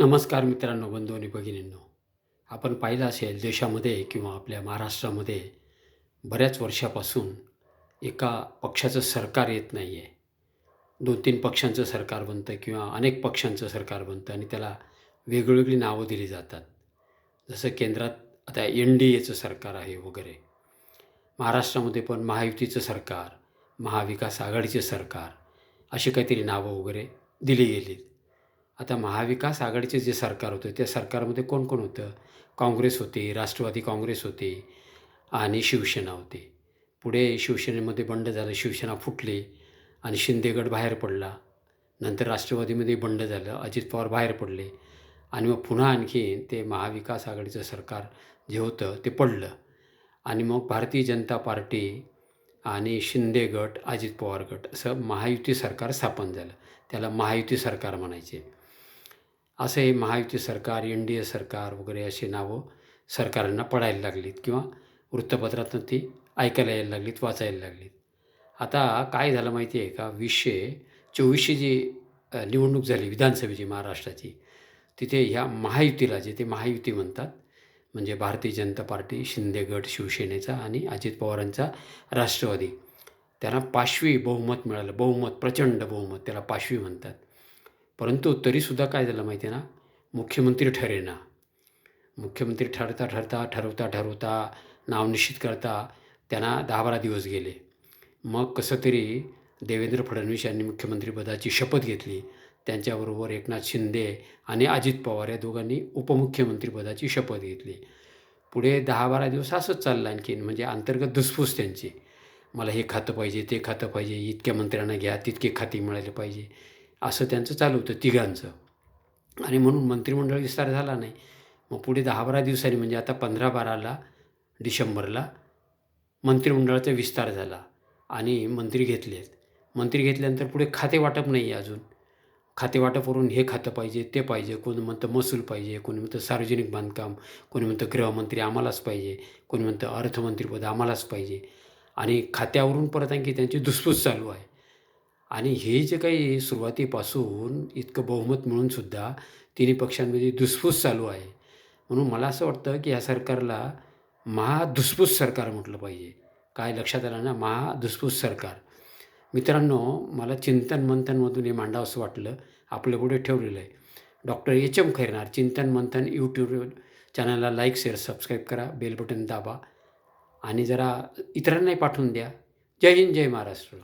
नमस्कार मित्रांनो बंधू आणि भगिनींनो. आपण पाहिलं असेल देशामध्ये किंवा आपल्या महाराष्ट्रामध्ये बऱ्याच वर्षापासून एका पक्षाचं सरकार येत नाही आहे दोन तीन पक्षांचं सरकार बनतं किंवा अनेक पक्षांचं सरकार बनतं आणि त्याला वेगवेगळी नावं दिली जातात. जसं केंद्रात आता एन डी एचं सरकार आहे वगैरे. महाराष्ट्रामध्ये पण महायुतीचं सरकार महाविकास आघाडीचे सरकार अशी काहीतरी नावं वगैरे दिली गेलीत आता महाविकास आघाडीचे जे सरकार होतं त्या सरकारमध्ये कोण कोण होतं? काँग्रेस होती राष्ट्रवादी काँग्रेस होती आणि शिवसेना होती. पुढे शिवसेनेमध्ये बंड झालं शिवसेना फुटली आणि शिंदेगड बाहेर पडला. नंतर राष्ट्रवादीमध्ये बंड झालं अजित पवार बाहेर पडले आणि मग पुन्हा आणखी ते महाविकास आघाडीचं सरकार जे होतं ते पडलं. आणि मग भारतीय जनता पार्टी आणि शिंदे गट अजित पवार गट असं महायुती सरकार स्थापन झालं. त्याला महायुती सरकार म्हणायचे. असं हे महायुती सरकार एन डी ए सरकार वगैरे अशी नावं सरकारांना पडायला लागलीत किंवा वृत्तपत्रातून ती ऐकायला यायला लागलीत वाचायला लागलीत. आता काय झालं माहिती आहे का? वीसशे चोवीसशे जी निवडणूक झाली विधानसभेची महाराष्ट्राची तिथे ह्या महायुतीला जे ते महायुती म्हणतात म्हणजे भारतीय जनता पार्टी शिंदे गट शिवसेनेचा आणि अजित पवारांचा राष्ट्रवादी त्यांना पाचवी बहुमत मिळालं. बहुमत प्रचंड बहुमत त्याला पाचवी म्हणतात. परंतु तरीसुद्धा काय झालं माहिती आहे ना? मुख्यमंत्री ठरेना. मुख्यमंत्री ठरता ठरता ठरवता ठरवता नाव निश्चित करता त्यांना दहा बारा दिवस गेले. मग कसं तरी देवेंद्र फडणवीस यांनी मुख्यमंत्रीपदाची शपथ घेतली. त्यांच्याबरोबर एकनाथ शिंदे आणि अजित पवार या दोघांनी उपमुख्यमंत्रीपदाची शपथ घेतली. पुढे दहा बारा दिवस असंच चाललं आणखीन म्हणजे अंतर्गत धुसफूस त्यांची. मला हे खातं पाहिजे ते खातं पाहिजे इतक्या मंत्र्यांना घ्या तितके खाती मिळाले पाहिजे. असं त्यांचं चालू होतं तिघांचं. आणि म्हणून मंत्रिमंडळ विस्तार झाला नाही. मग पुढे दहा बारा दिवसांनी म्हणजे आता पंधरा बाराला डिसेंबरला मंत्रिमंडळाचा विस्तार झाला आणि मंत्री घेतलेत. मंत्री घेतल्यानंतर पुढे खाते वाटप नाही आहे अजून. खाते वाटपवरून हे खातं पाहिजे ते पाहिजे कोणी म्हणतं महसूल पाहिजे कोणी म्हणतं सार्वजनिक बांधकाम कोणी म्हणतं गृहमंत्री आम्हालाच पाहिजे कोणी म्हणतं अर्थमंत्रीपद आम्हालाच पाहिजे. आणि खात्यावरून परत आणखी त्यांची धुसफूस चालू आहे. आणि हे जे काही सुरुवातीपासून इतकं बहुमत मिळूनसुद्धा तिन्ही पक्षांमध्ये धुसफूस चालू आहे. म्हणून मला असं वाटतं की ह्या सरकारला महाधुसफूस सरकार म्हटलं पाहिजे. काय लक्षात आलं ना? महाधुसफूस सरकार. मित्रांनो मला चिंतन मंथनमधून हे मांडावंसं वाटलं. आपल्या पुढे ठेवलेलं आहे. Doctor H M Khairnar Chintan Manthan YouTube चॅनलला लाईक शेअर सबस्क्राईब करा. बेल बटन दाबा. आणि जरा इतरांनाही पाठवून द्या. जय हिंद जय महाराष्ट्र.